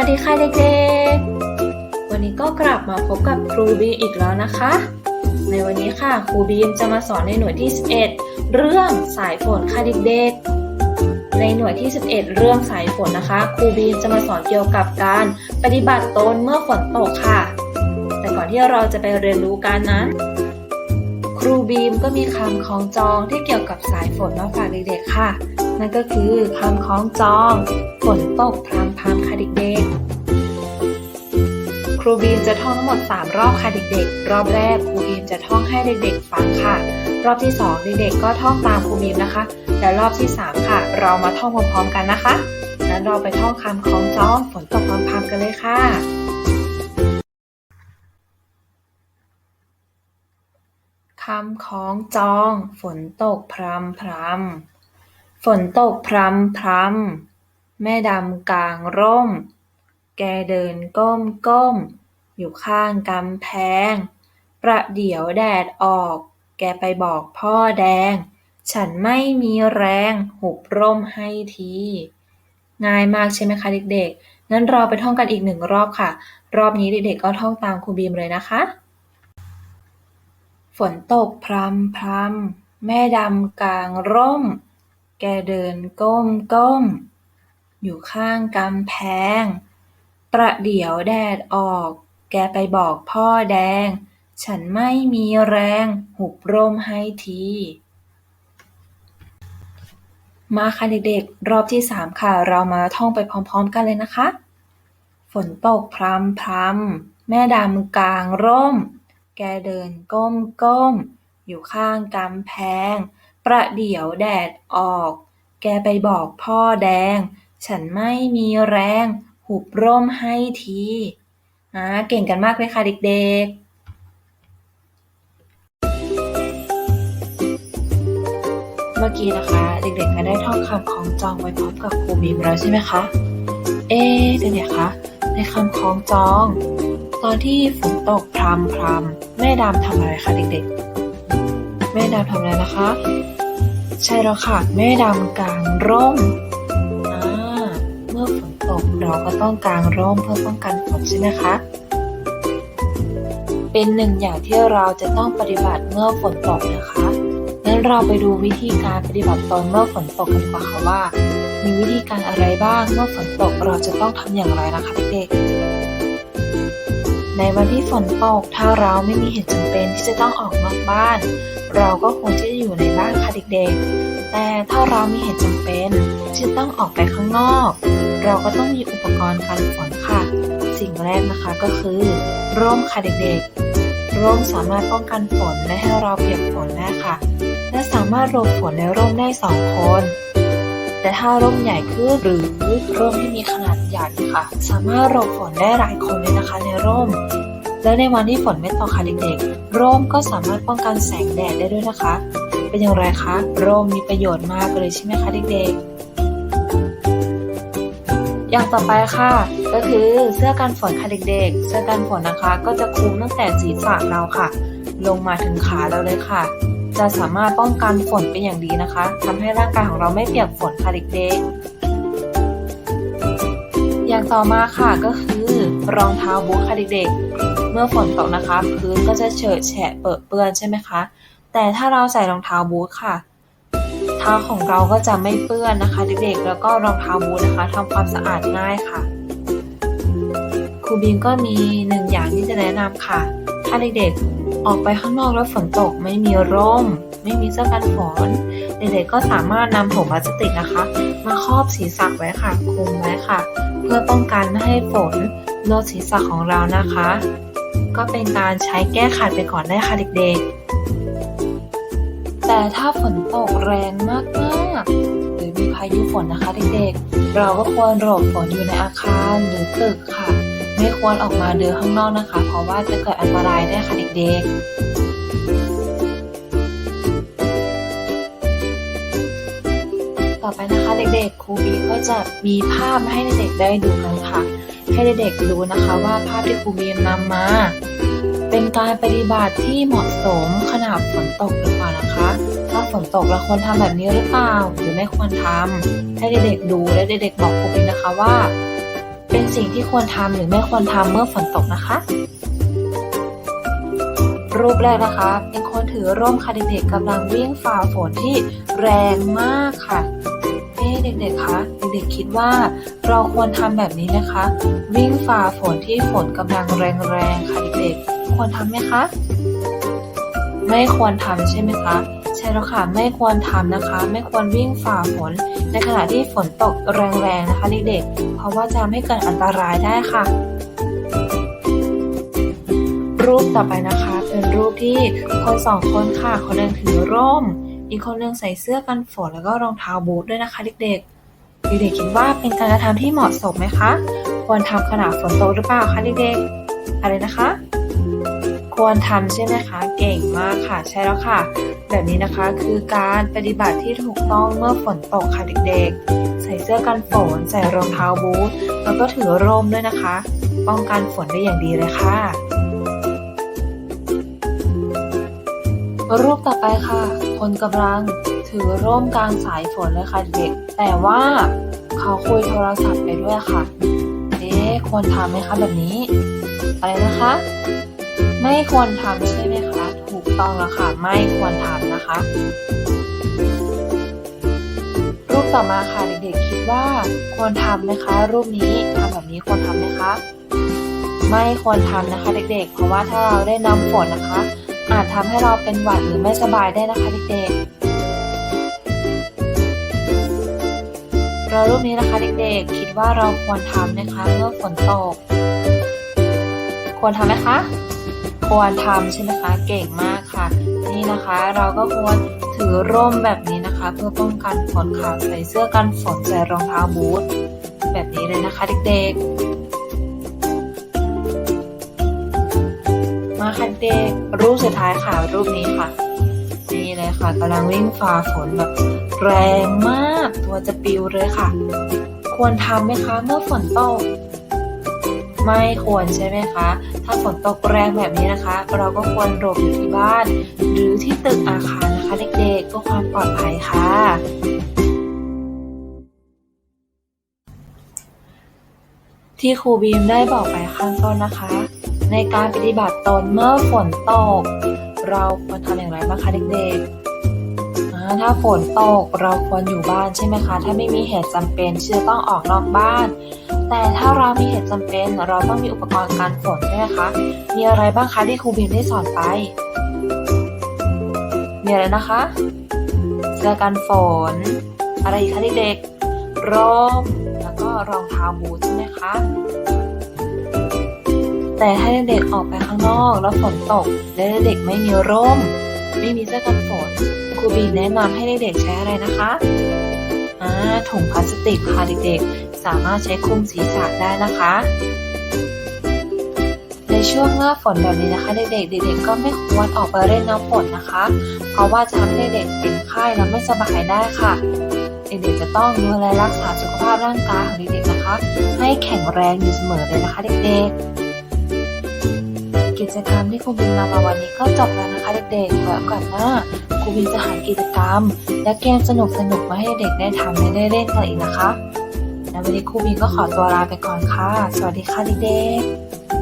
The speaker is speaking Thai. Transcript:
วัสดีค่ะเด็กๆ วันนี้ก็กลับมาพบกับครูบีอีกแล้วนะคะ ในวันนี้ค่ะครูบีมจะมาสอนในหน่วยที่ 11 เรื่องสายฝนค่ะเด็กๆ ในหน่วยที่ 11 เรื่องสายฝนนะคะครูบีมจะมาสอนเกี่ยวกับการปฏิบัติตนเมื่อฝนตกค่ะ แต่ก่อนที่เราจะไปเรียนรู้กันนั้นครูบีมก็มีคำคล้องจองที่เกี่ยวกับสายฝนมาฝากเด็กๆค่ะ นั่นก็คือคำคล้องจองฝนตกพรำพรำค่ะเด็กๆ ครูบีมจะท่องทั้งหมด 3 รอบค่ะเด็กๆ รอบแรกครูบีมจะท่องให้เด็กๆฟังค่ะ รอบที่ 2 เด็กๆ ก็ท่องตามครูบีมนะคะ และรอบที่ 3 ค่ะ เรามาท่องพร้อมๆกันนะคะงั้นเราไปท่องคำคล้องจองฝนตกพรำพรำกันเลยค่ะคำคล้องจองฝนตกพรำพรำ นตกพรำพรำ แม่ดำกลางร่ม แกเดินก้มก้ม อยู่ข้างกำแพง ประเดี๋ยวแดดออก แกไปบอกพ่อแดง ฉันไม่มีแรง หุบร่มให้ที ง่ายมากใช่ไหมคะเด็กๆงั้นเราไปท่องกันอีกหนึ่งรอบค่ะ รอบนี้เด็กๆ ก็ท่องตามครูบีมเลยนะคะ ฝนตกพรำพรำ แม่ดำกลางร่ม แกเดินก้มก้มอยู่ข้างกำแพง ประเดี๋ยวแดดออก แกไปบอกพ่อแดง ฉันไม่มีแรง หุบร่มให้ทีมาค่ะเด็กๆ รอบที่สามค่ะ เรามาท่องไปพร้อมๆ กันเลยนะคะ ฝนตกพรำพรำแม่ดำกลางร่ม แกเดินก้มก้มอยู่ข้างกำแพง ประเดี๋ยวแดดออก แกไปบอกพ่อแดง ฉันไม่มีแรง หุบร่มให้ทีอ่าเก่งกันมากเลยค่ะเด็กๆเมื่อกี้นะคะ เด็กๆก็ได้ท่องคำคล้องจองไว้พร้อมกับครูบีมแล้วใช่ไหมคะ เอ๊ะเด็กๆคะในคำคล้องจอง ตอนที่ฝนตกพรำพรำแม่ดำทำอะไรคะเด็กๆ แม่ดำทำอะไรนะคะ ใช่แล้วค่ะ แม่ดำกลางร่มเมื่อฝนตกเราก็ต้องกางร่มเพื่อป้องกันฝนใช่ไหมคะ เป็นหนึ่งอย่างที่เราจะต้องปฏิบัติเมื่อฝนตกนะคะงั้นเราไปดูวิธีการปฏิบัติตนเมื่อฝนตกกันกว่าค่ะว่า มีวิธีการอะไรบ้างเมื่อฝนตกเราจะต้องทำอย่างไรนะคะเด็กๆ ในวันที่ฝนตก ถ้าเราไม่มีเหตุจำเป็นที่จะต้องออกนอกบ้าน เราก็ควรที่จะอยู่ในบ้านค่ะเด็กๆ แต่ถ้าเรามีเหตุจำเป็นที่จะต้องออกไปข้างนอก เราก็ต้องมีอุปกรณ์กันฝนค่ะ สิ่งแรกนะคะก็คือ ร่มค่ะเด็กๆ ร่มสามารถป้องกันฝนและให้เราเปียกฝนได้ค่ะ และสามารถหลบฝนในร่มได้สองคน แต่ถ้าร่มใหญ่ขึ้นหรือร่มที่มีขนาด ใหญ่ค่ะ สามารถหลบฝนได้หลายคนเลยนะคะในร่ม และในวันที่ฝนไม่ตกค่ะเด็กๆ ร่มก็สามารถป้องกันแสงแดดได้ด้วยนะคะ เป็นอย่างไรคะร่มมีประโยชน์มากเลยใช่ไหมคะเด็กๆอย่างต่อไปค่ะ ก็คือเสื้อกันฝนค่ะเด็กๆ เสื้อกันฝนนะคะ ก็จะคลุมตั้งแต่ศีรษะเราค่ะ ลงมาถึงขาเราเลยค่ะ จะสามารถป้องกันฝนเป็นอย่างดีนะคะทำให้ร่างกายของเราไม่เปียกฝนค่ะเด็กๆ อย่างต่อมาค่ะก็คือรองเท้าบูทค่ะเด็กๆ เมื่อฝนตกนะคะ พื้นก็จะเฉอะแฉะเปื้อเปื้อนใช่ไหมคะ แต่ถ้าเราใส่รองเท้าบูทค่ะ เท้าของเราก็จะไม่เปื้อนนะคะ เด็กๆ แล้วก็รองเท้าบูทนะคะทำความสะอาดง่ายค่ะครูบีมก็มีหนึ่งอย่างที่จะแนะนำค่ะ ถ้าเด็กๆออกไปข้างนอกแล้วฝนตกไม่มีร่ม ไม่มีเสื้อกันฝนเด็กๆก็สามารถนำถุงพลาสติกนะคะ มาครอบศีรษะไว้ค่ะคลุมไว้ค่ะ พื่อป้องกันไม่ให้ฝนโลดศีรษะของเรานะคะ ก็เป็นการใช้แก้ขัดไปก่อนได้ค่ะเด็กๆ แต่ถ้าฝนตกแรงมากๆ หรือมีพายุฝนนะคะเด็กๆ เราก็ควรหลบฝนอยู่ในอาคารหรือตึกค่ะ ไม่ควรออกมาเดินข้างนอกนะคะ เพราะว่าจะเกิดอันตรายได้ค่ะเด็กๆ ต่อไปนะคะเด็กๆครูบีก็จะมีภาพให้เด็กๆได้ดูกันค่ะ ให้เด็กๆรู้นะคะว่าภาพที่ครูบีนำมา เป็นการปฏิบัติที่เหมาะสมขณะฝนตกหรือเปล่านะคะ ถ้าฝนตกเราควรทำแบบนี้หรือเปล่าหรือไม่ควรทำให้เด็กๆดูและเด็กๆบอกครูบีนะคะว่า เป็นสิ่งที่ควรทำหรือไม่ควรทำเมื่อฝนตกนะคะ รูปแรกนะคะ เป็นคนถือร่มค่ะเด็กๆกำลังวิ่งฝ่าฝนที่แรงมากค่ะ เอ๊ะเด็กๆคะเด็กๆคิดว่าเราควรทำแบบนี้นะคะ วิ่งฝ่าฝนที่ฝนกำลังแรงๆค่ะเด็กๆควรทำไหมคะไม่ควรทำใช่ไหมคะใช่แล้วค่ะไม่ควรทำนะคะ ไม่ควรวิ่งฝ่าฝน ในขณะที่ฝนตกแรงๆนะคะเด็กๆเพราะว่าจะทำให้เกิดอันตรายได้ค่ะ รูปต่อไปนะคะ เป็นรูปที่คนสองคนค่ะคนหนึ่งถือร่ม อีกคนหนึ่งใส่เสื้อกันฝนแล้วก็รองเท้าบูทด้วยนะคะเด็กๆเด็กๆคิดว่าเป็นการกระทำที่เหมาะสมไหมคะ ควรทำขณะฝนตกหรือเปล่าคะเด็กๆอะไรนะคะ ควรทำใช่ไหมคะเก่งมากค่ะใช่แล้วค่ะ แบบนี้นะคะคือการปฏิบัติที่ถูกต้องเมื่อฝนตกค่ะเด็กๆ ใส่เสื้อกันฝน ใส่รองเท้าบูทแล้วก็ถือร่มด้วยนะคะ ป้องกันฝนได้อย่างดีเลยค่ะ รูปต่อไปค่ะ คนกำลังถือร่มกลางสายฝนเลยค่ะเด็ก แต่ว่าเขาคุยโทรศัพท์ไปด้วยค่ะ เอ๊ะควรทำไหมคะแบบนี้ อะไรนะคะ ไม่ควรทำใช่ไหมคะ ถูกต้องแล้วค่ะ ไม่ควรทำนะคะ รูปต่อมาค่ะเด็กๆคิดว่าควรทำไหมคะ รูปนี้ทำแบบนี้ควรทำไหมคะ ไม่ควรทำนะคะ เด็กๆ เพราะว่าถ้าเราได้น้ำฝนนะคะ อาจทำให้เราเป็นหวัดหรือไม่สบายได้นะคะเด็กๆเรารูปนี้นะคะเด็กๆ คิดว่าเราควรทำไหมคะเมื่อฝนตก ควรทำไหมคะ ควรทำใช่ไหมคะ เก่งมากค่ะ นี่นะคะเราก็ควรถือร่มแบบนี้นะคะ เพื่อป้องกันฝนค่ะใส่เสื้อกันฝนใส่รองเท้าบูทแบบนี้เลยนะคะเด็กๆ ค่ะเด็กรูปสุดท้ายค่ะ รูปนี้ค่ะ นี่เลยค่ะกำลังวิ่งฝ่าฝนแบบแรงมากตัวจะปิวเลยค่ะ ควรทำไหมคะเมื่อฝนตกไม่ควรใช่ไหมคะ ถ้าฝนตกแรงแบบนี้นะคะ เราก็ควรหลบอยู่ที่บ้าน หรือที่ตึกอาคารนะคะเด็กๆเพื่อความปลอดภัยค่ะ ที่ครูบีมได้บอกไปข้างต้นนะคะ ในการปฏิบัติตนเมื่อฝนตก เราควรทำอย่างไรบ้างคะเด็กๆถ้าฝนตกเราควรอยู่บ้านใช่ไหมคะ ถ้าไม่มีเหตุจำเป็นที่จะต้องออกนอกบ้าน แต่ถ้าเรามีเหตุจำเป็น เราต้องมีอุปกรณ์การฝนใช่ไหมคะ มีอะไรบ้างคะที่ครูบีมได้สอนไป มีอะไรนะคะเสื้อกันฝน อะไรคะเด็กๆร่มแล้วก็รองเท้าบูทใช่ไหมคะ แต่ถ้าเด็กออกไปข้างนอกแล้วฝนตก และเด็กไม่มีร่ม ไม่มีเสื้อกันฝนครูบีแนะนำให้เด็กๆใช้อะไรนะคะอ่าถุงพลาสติกค่ะเด็กๆสามารถใช้คลุมศีรษะได้นะคะ ในช่วงหน้าฝนแบบนี้นะคะเด็กๆเด็กๆก็ไม่ควรออกไปเล่นน้ำฝนนะคะ เพราะว่าจะทำให้เด็กเป็นไข้และไม่สบายได้ค่ะเด็กๆจะต้องดูแลรักษาสุขภาพร่างกายของเด็กๆนะคะ ให้แข็งแรงอยู่เสมอเลยนะคะเด็กๆ กิจกรรมที่ครูบินนำมาวันนี้ก็จบแล้วนะคะเด็กๆแว้โอนหน้าครูบินจะหากิจกรรม และเกมสนุกๆมาให้เด็กได้ทำและได้เล่นกันอีกนะคะ และวันนี้ครูบินก็ขอตัวลาไปก่อนค่ะ สวัสดีค่ะเด็กๆ